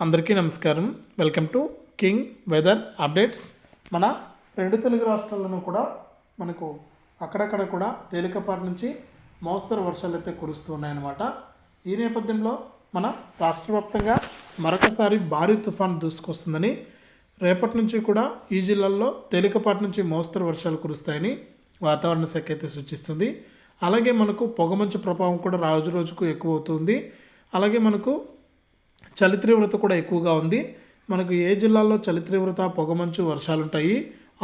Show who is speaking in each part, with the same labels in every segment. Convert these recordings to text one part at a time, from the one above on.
Speaker 1: అందరికీ నమస్కారం. Welcome to king weather updates మన రెండు తెలుగు రాష్ట్రాల్లోనూ కూడా మనకు అక్కడక్కడ కూడా తేలికపాటి నుంచి మోస్తరు వర్షాలు అయితే కురుస్తూ ఉన్నాయన్నమాట. ఈ నేపథ్యంలో మన రాష్ట్ర వ్యాప్తంగా మరొకసారి భారీ తుఫాన్ దూసుకొస్తుందని రేపటి నుంచి కూడా ఈ జిల్లాల్లో తేలికపాటి నుంచి మోస్తరు వర్షాలు కురుస్తాయని వాతావరణ శాఖ అయితే సూచిస్తుంది. అలాగే మనకు పొగమంచు ప్రభావం కూడా రోజు రోజుకు ఎక్కువ అవుతుంది అలాగే మనకు చలి తీవ్రత కూడా ఎక్కువగా ఉంది. మనకు ఏ జిల్లాల్లో చలి తీవ్రత పొగమంచు వర్షాలు ఉంటాయి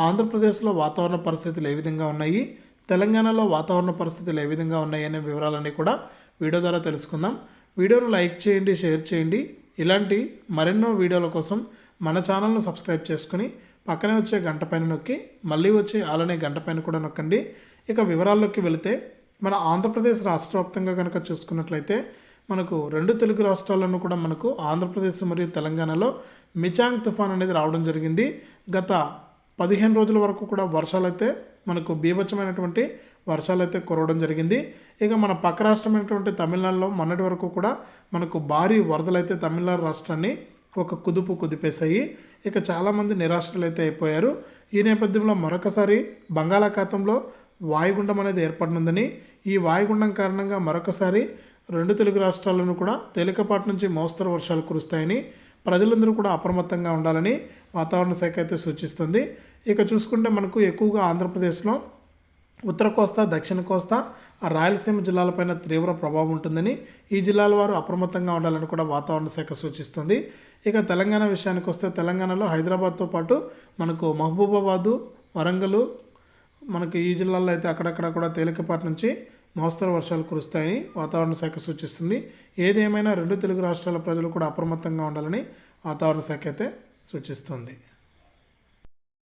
Speaker 1: ఆంధ్రప్రదేశ్లో వాతావరణ పరిస్థితులు ఏ విధంగా ఉన్నాయి? తెలంగాణలో వాతావరణ పరిస్థితులు ఏ విధంగా ఉన్నాయి అనే వివరాలన్నీ కూడా వీడియో ద్వారా తెలుసుకుందాం. వీడియోను లైక్ చేయండి షేర్ చేయండి. ఇలాంటి మరెన్నో వీడియోల కోసం మన ఛానల్ను సబ్స్క్రైబ్ చేసుకుని పక్కనే వచ్చే గంట పైన నొక్కి మళ్ళీ వచ్చే అలానే గంట పైన కూడా నొక్కండి. ఇక వివరాల్లోకి వెళితే మన ఆంధ్రప్రదేశ్ రాష్ట్ర వ్యాప్తంగా కనుక చూసుకున్నట్లయితే మనకు రెండు తెలుగు రాష్ట్రాల్లోనూ కూడా మనకు ఆంధ్రప్రదేశ్ మరియు తెలంగాణలో మిచాంగ్ తుఫాన్ అనేది రావడం జరిగింది. గత పదిహేను రోజుల వరకు కూడా వర్షాలైతే మనకు బీభత్సమైనటువంటి వర్షాలు అయితే కురవడం జరిగింది. ఇక మన పక్క రాష్ట్రమైనటువంటి తమిళనాడులో మొన్నటి వరకు కూడా మనకు భారీ వరదలు అయితే తమిళనాడు రాష్ట్రాన్ని ఒక కుదుపు కుదిపేశాయి. ఇక చాలామంది నిరాశలు అయితే అయిపోయారు. ఈ నేపథ్యంలో మరొకసారి బంగాళాఖాతంలో వాయుగుండం అనేది ఏర్పడనుందని ఈ వాయుగుండం కారణంగా మరొకసారి రెండు తెలుగు రాష్ట్రాలను కూడా తేలికపాటి నుంచి మోస్తరు వర్షాలు కురుస్తాయని ప్రజలందరూ కూడా అప్రమత్తంగా ఉండాలని వాతావరణ శాఖ అయితే సూచిస్తుంది. ఇక చూసుకుంటే మనకు ఎక్కువగా ఆంధ్రప్రదేశ్లో ఉత్తర కోస్తా దక్షిణ కోస్తా రాయలసీమ జిల్లాలపైన తీవ్ర ప్రభావం ఉంటుందని ఈ జిల్లాల వారు అప్రమత్తంగా ఉండాలని కూడా వాతావరణ శాఖ సూచిస్తుంది. ఇక తెలంగాణ విషయానికి వస్తే తెలంగాణలో హైదరాబాద్తో పాటు మనకు మహబూబాబాదు వరంగల్ మనకు ఈ జిల్లాల్లో అయితే అక్కడక్కడ కూడా తేలికపాటి నుంచి మోస్తరు వర్షాలు కురుస్తాయని వాతావరణ శాఖ సూచిస్తుంది. ఏదేమైనా రెండు తెలుగు రాష్ట్రాల ప్రజలు కూడా అప్రమత్తంగా ఉండాలని వాతావరణ శాఖ అయితే సూచిస్తుంది.